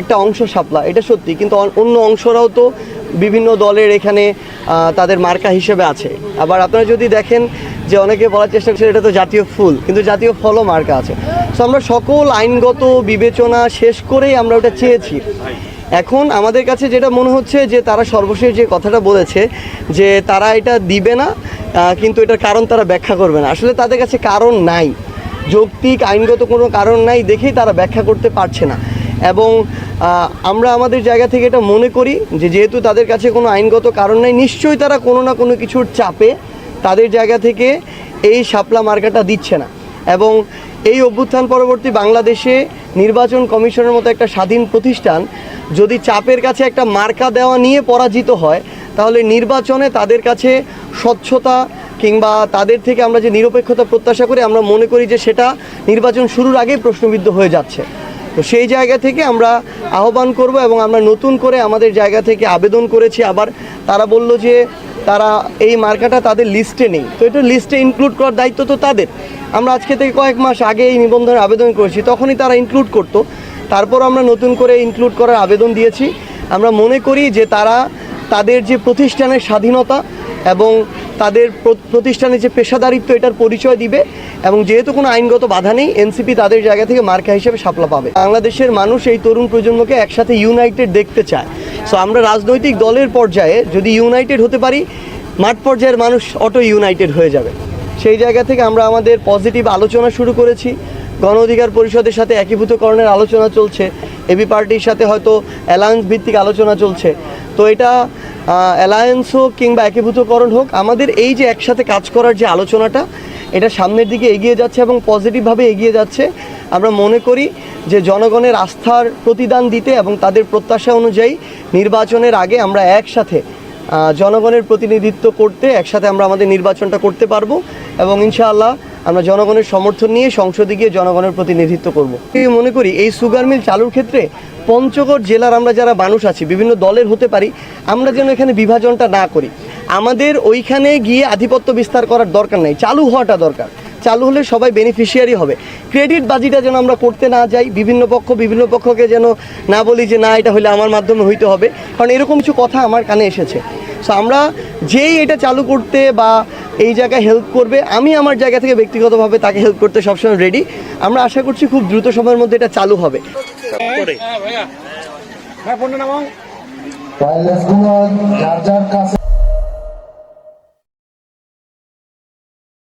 একটা অংশ সাপলা, এটা সত্যি। কিন্তু অন্য অংশরাও তো বিভিন্ন দলের এখানে তাদের মার্কা হিসেবে আছে। আবার আপনারা যদি দেখেন যে অনেকে বলার চেষ্টা করছে, এটা তো জাতীয় ফুল, কিন্তু জাতীয় ফলও মার্কা আছে। সো আমরা সকল আইনগত বিবেচনা শেষ করেই আমরা ওটা চেয়েছি। এখন আমাদের কাছে যেটা মনে হচ্ছে যে তারা সর্বশেষ যে কথাটা বলেছে, যে তারা এটা দিবে না কিন্তু এটার কারণ তারা ব্যাখ্যা করবে না। আসলে তাদের কাছে কারণ নাই। যৌক্তিক, আইনগত কোনো কারণ নাই দেখেই তারা ব্যাখ্যা করতে পারছে না। এবং আমরা আমাদের জায়গা থেকে এটা মনে করি যে যেহেতু তাদের কাছে কোনো আইনগত কারণ নাই, নিশ্চয়ই তারা কোনো না কোনো কিছুর চাপে তাদের জায়গা থেকে এই শাপলা মার্কাটা দিচ্ছে না। এবং এই অভ্যুত্থান পরবর্তী বাংলাদেশে নির্বাচন কমিশনের মতো একটা স্বাধীন প্রতিষ্ঠান যদি চাপের কাছে একটা মার্কা দেওয়া নিয়ে পরাজিত হয়, তাহলে নির্বাচনে তাদের কাছে স্বচ্ছতা কিংবা তাদের থেকে আমরা যে নিরপেক্ষতা প্রত্যাশা করি, আমরা মনে করি যে সেটা নির্বাচন শুরুর আগেই প্রশ্নবিদ্ধ হয়ে যাচ্ছে। তো সেই জায়গা থেকে আমরা আহ্বান করব এবং আমরা নতুন করে আমাদের জায়গা থেকে আবেদন করেছি। আবার তারা বলল যে তারা এই মার্কাটা তাদের লিস্টে নেই। তো এটা লিস্টে ইনক্লুড করার দায়িত্ব তো তাদের। আমরা আজকে থেকে কয়েক মাস আগে এই নিবন্ধনের আবেদন করেছি, তখনই তারা ইনক্লুড করতো। তারপর আমরা নতুন করে ইনক্লুড করার আবেদন দিয়েছি। আমরা মনে করি যে তারা তাদের যে প্রতিষ্ঠানের স্বাধীনতা এবং তাদের প্রতিষ্ঠানে যে পেশাদারিত্ব, এটার পরিচয় দিবে এবং যেহেতু কোনো আইনগত বাধা নেই, এনসিপি তাদের জায়গা থেকে মার্কা হিসেবে সাপলা পাবে। বাংলাদেশের মানুষ এই তরুণ প্রজন্মকে একসাথে ইউনাইটেড দেখতে চায়। সো আমরা রাজনৈতিক দলের পর্যায়ে যদি ইউনাইটেড হতে পারি, মাঠ পর্যায়ের মানুষ অটো ইউনাইটেড হয়ে যাবে। সেই জায়গা থেকে আমরা আমাদের পজিটিভ আলোচনা শুরু করেছি। গণ অধিকার পরিষদের সাথে একীভূতকরণের আলোচনা চলছে। এবি পার্টির সাথে হয়তো অ্যালায়েন্স ভিত্তিক আলোচনা চলছে। তো এটা অ্যালায়েন্স হোক কিংবা একীভূতকরণ হোক, আমাদের এই যে একসাথে কাজ করার যে আলোচনাটা, এটা সামনের দিকে এগিয়ে যাচ্ছে এবং পজিটিভভাবে এগিয়ে যাচ্ছে। আমরা মনে করি যে জনগণের আস্থার প্রতিদান দিতে এবং তাদের প্রত্যাশা অনুযায়ী নির্বাচনের আগে আমরা একসাথে জনগণের প্রতিনিধিত্ব করতে, একসাথে আমরা আমাদের নির্বাচনটা করতে পারব এবং ইনশাআল্লাহ আমরা জনগণের সমর্থন নিয়ে সংসদে গিয়ে জনগণের প্রতিনিধিত্ব করব। মনে করি এই সুগার মিল চালুর ক্ষেত্রে পঞ্চগড় জেলার আমরা যারা মানুষ আছি, বিভিন্ন দলের হতে পারি, আমরা যেন এখানে বিভাজনটা না করি। আমাদের ওইখানে গিয়ে আধিপত্য বিস্তার করার দরকার নেই, চালু হওয়াটা দরকার। চালু হলে সবাই বেনিফিশিয়ারি হবে। ক্রেডিট বাজিটা যেন আমরা করতে না যাই, বিভিন্ন পক্ষ, বিভিন্ন পক্ষকে যেন না বলি যে, না, এটা হলে আমার মাধ্যমে হইতে হবে। কারণ এরকম কিছু কথা আমার কানে এসেছে। সো আমরা যেই এটা চালু করতে বা এই জায়গায় হেল্প করবে। আমি আমার জায়গা থেকে ব্যক্তিগতভাবে তাকে হেল্প করতে সবসময় রেডি আমরা আশা করছি খুব দ্রুত সময়ের মধ্যে এটা চালু হবে। কাছে